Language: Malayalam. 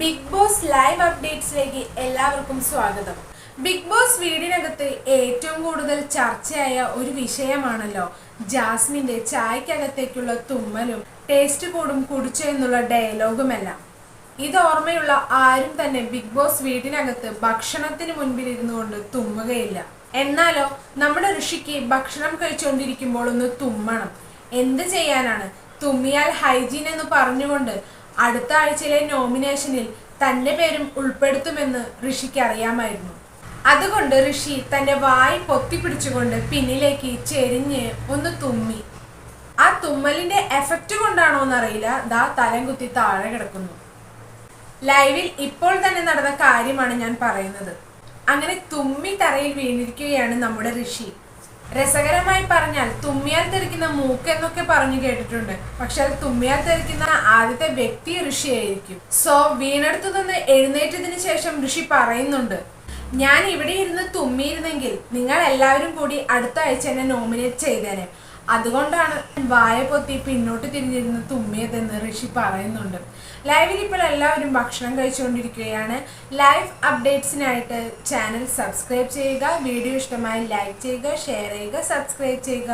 ബിഗ് ബോസ് ലൈവ് അപ്ഡേറ്റ്സിലേക്ക് എല്ലാവർക്കും സ്വാഗതം. ബിഗ് ബോസ് വീടിനകത്ത് ഏറ്റവും കൂടുതൽ ചർച്ചയായ ഒരു വിഷയമാണല്ലോ ജാസ്മിന്റെ ചായക്കകത്തേക്കുള്ള തുമ്മലും ടേസ്റ്റ് കൂടും കുടിച്ചു എന്നുള്ള ഡയലോഗുമെല്ലാം. ഇത് ഓർമ്മയുള്ള ആരും തന്നെ ബിഗ് ബോസ് വീടിനകത്ത് ഭക്ഷണത്തിന് മുൻപിൽ ഇരുന്നു കൊണ്ട് തുമ്മുകയില്ല. എന്നാലോ നമ്മുടെ ഋഷിക്ക് ഭക്ഷണം കഴിച്ചുകൊണ്ടിരിക്കുമ്പോൾ ഒന്ന് തുമ്മണം. എന്ത് ചെയ്യാനാണ്? തുമ്മിയാൽ ഹൈജീൻ എന്ന് പറഞ്ഞുകൊണ്ട് അടുത്ത ആഴ്ചയിലെ നോമിനേഷനിൽ തന്റെ പേരും ഉൾപ്പെടുത്തുമെന്ന് ഋഷിക്ക് അറിയാമായിരുന്നു. അതുകൊണ്ട് ഋഷി തന്റെ വായ് പൊത്തിപ്പിടിച്ചുകൊണ്ട് പിന്നിലേക്ക് ചെരിഞ്ഞ് ഒന്ന് തുമ്മി. ആ തുമ്മലിന്റെ എഫക്റ്റ് കൊണ്ടാണോ എന്നറിയില്ല. ദാ തലം കുത്തി താഴെ കിടക്കുന്നു. ലൈവിൽ ഇപ്പോൾ തന്നെ നടന്ന കാര്യമാണ് ഞാൻ പറയുന്നത്. അങ്ങനെ തുമ്മി തറയിൽ വീണിരിക്കുകയാണ് നമ്മുടെ ഋഷി. രസകരമായി പറഞ്ഞാൽ തുമ്മിയാൽ തെറിക്കുന്ന മൂക്ക് എന്നൊക്കെ പറഞ്ഞു കേട്ടിട്ടുണ്ട്. പക്ഷെ അത് തുമ്മിയാൽ തെറിക്കുന്ന ആദ്യത്തെ വ്യക്തി ഋഷിയായിരിക്കും സോ വീണെടുത്തു നിന്ന് എഴുന്നേറ്റതിന് ശേഷം ഋഷി പറയുന്നുണ്ട് ഞാൻ ഇവിടെ ഇരുന്ന് തുമ്മിയിരുന്നെങ്കിൽ നിങ്ങൾ എല്ലാവരും കൂടി അടുത്ത ആഴ്ച എന്നെ നോമിനേറ്റ് ചെയ്തേനെ. അതുകൊണ്ടാണ് വായ പൊത്തി പിന്നോട്ട് തിരിഞ്ഞിരുന്ന് തുമ്മിയതെന്ന് ഋഷി പറയുന്നുണ്ട്. ലൈവിൽ ഇപ്പോൾ എല്ലാവരും ഭക്ഷണം കഴിച്ചുകൊണ്ടിരിക്കുകയാണ്. ലൈവ് അപ്ഡേറ്റ്സിനായിട്ട് ചാനൽ സബ്സ്ക്രൈബ് ചെയ്യുക. വീഡിയോ ഇഷ്ടമായി ലൈക്ക് ചെയ്യുക ഷെയർ ചെയ്യുക സബ്സ്ക്രൈബ് ചെയ്യുക.